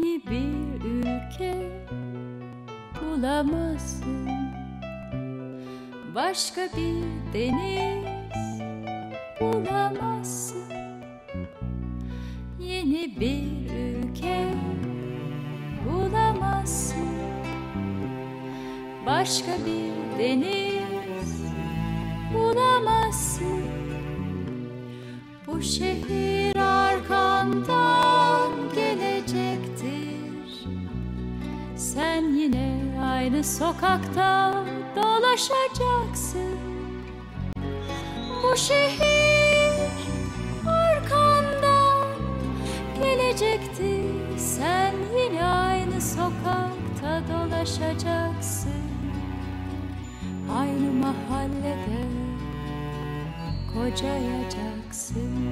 Yeni bir ülke bulamazsın. Başka bir deniz bulamazsın. Yeni bir ülke bulamazsın. Başka bir deniz bulamazsın. Bu şehir arkandan aynı sokakta dolaşacaksın. Bu şehir arkandan gelecektir Sen yine aynı sokakta dolaşacaksın. Aynı mahallede kocayacaksın